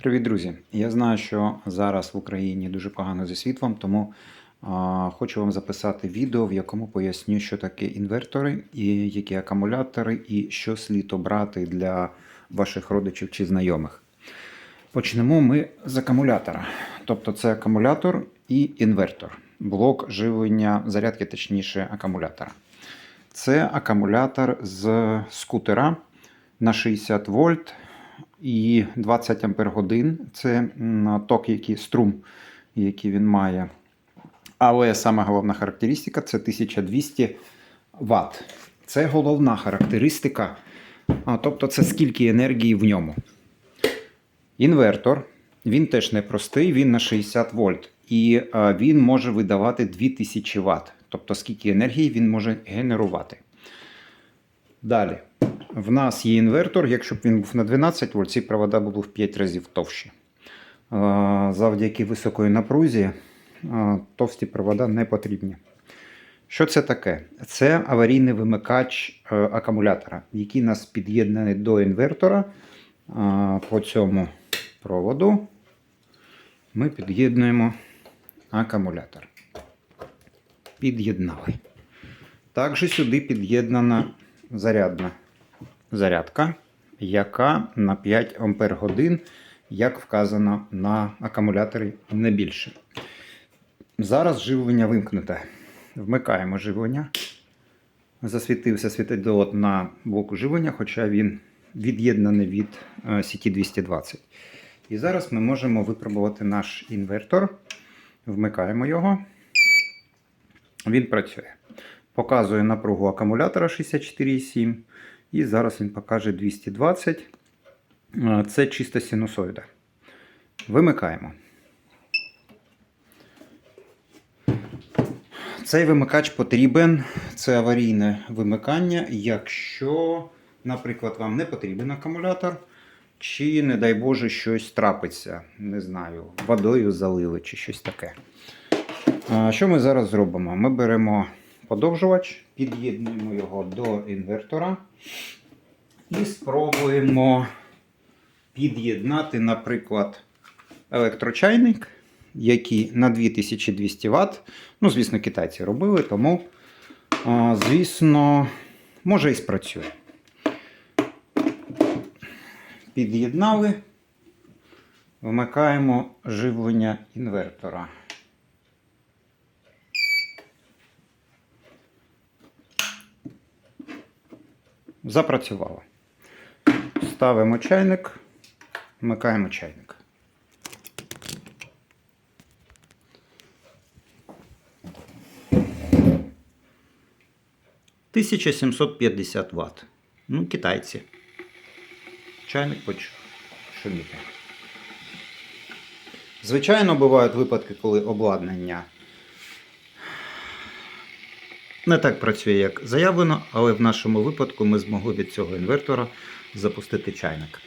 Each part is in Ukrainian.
Привіт, друзі! Я знаю, що зараз в Україні дуже погано зі світлом, тому а, хочу вам записати відео, в якому поясню, що таке інвертори, і які акумулятори, і що слід обрати для ваших родичів чи знайомих. Почнемо ми з акумулятора. Тобто це акумулятор і інвертор, блок живлення, зарядки, точніше, акумулятора. Це акумулятор з скутера на 60 вольт і 20 ампер годин. Це ток, який струм, який він має. Але саме головна характеристика це 1200 Вт. Це головна характеристика. Тобто це скільки енергії в ньому. Інвертор, він теж непростий, він на 60 вольт. І він може видавати 2000 Вт. Тобто скільки енергії він може генерувати. Далі. В нас є інвертор, якщо б він був на 12 вольт, ці провода були в 5 разів товщі. Завдяки високої напрузі товсті провода не потрібні. Що це таке? Це аварійний вимикач е, акумулятора, який нас під'єднаний до інвертора. По цьому проводу ми під'єднуємо акумулятор. Під'єднали. Також сюди під'єднана зарядна зарядка, яка на 5 Ампер годин, як вказано на акумуляторі, не більше. Зараз живлення вимкнуте. Вмикаємо живлення. Засвітився світодіод на блоку живлення, хоча він від'єднаний від е, сіті 220. І зараз ми можемо випробувати наш інвертор. Вмикаємо його. Він працює. Показує напругу акумулятора 64,7. І зараз він покаже 220. Е, Це чиста синусоїда. Вимикаємо. Цей вимикач потрібен. Це аварійне вимикання, якщо, наприклад, вам не потрібен акумулятор, чи, не дай Боже, щось трапиться. Не знаю, водою залили чи щось таке. Що ми зараз зробимо? Ми беремо подовжувач, під'єднуємо його до інвертора і спробуємо під'єднати, наприклад, електрочайник, який на 2200 Вт. Ну, звісно, китайці робили, тому, звісно, може і спрацює. Під'єднали, вмикаємо живлення інвертора. Запрацювало. Ставимо чайник, вмикаємо чайник. Тисяча сімсот Вт. Ну, китайці. Чайник шуміти. Звичайно, бувають випадки, коли обладнання не так працює, як заявлено, але в нашому випадку ми змогли від цього інвертора запустити чайник.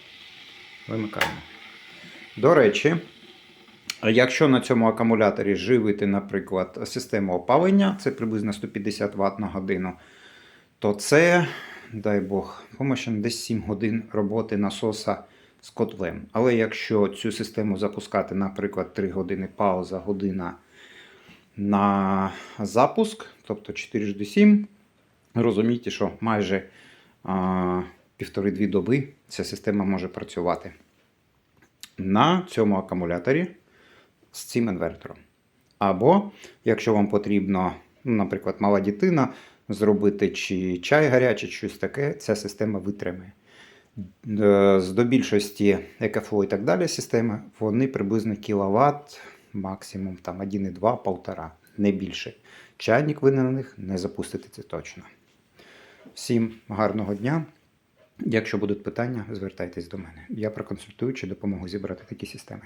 Вимикаємо. До речі, якщо на цьому акумуляторі живити, наприклад, систему опалення, це приблизно 150 Вт на годину, то це, дай Бог, помощен десь 7 годин роботи насоса з котлем. Але якщо цю систему запускати, наприклад, 3 години пауза, година на запуск, тобто 4G7, розумієте, що майже півтори-дві доби ця система може працювати на цьому акумуляторі з цим інвертором. Або, якщо вам потрібно, ну, наприклад, мала дитина, зробити чи чай гарячий, чи щось таке, ця система витримає. Е, до більшості екофло і так далі системи, вони приблизно кіловат, максимум там 1,2, 1,5, не більше. Чайник ви на них не запустите це точно. Всім гарного дня. Якщо будуть питання, звертайтесь до мене. Я проконсультую чи допомогу зібрати такі системи.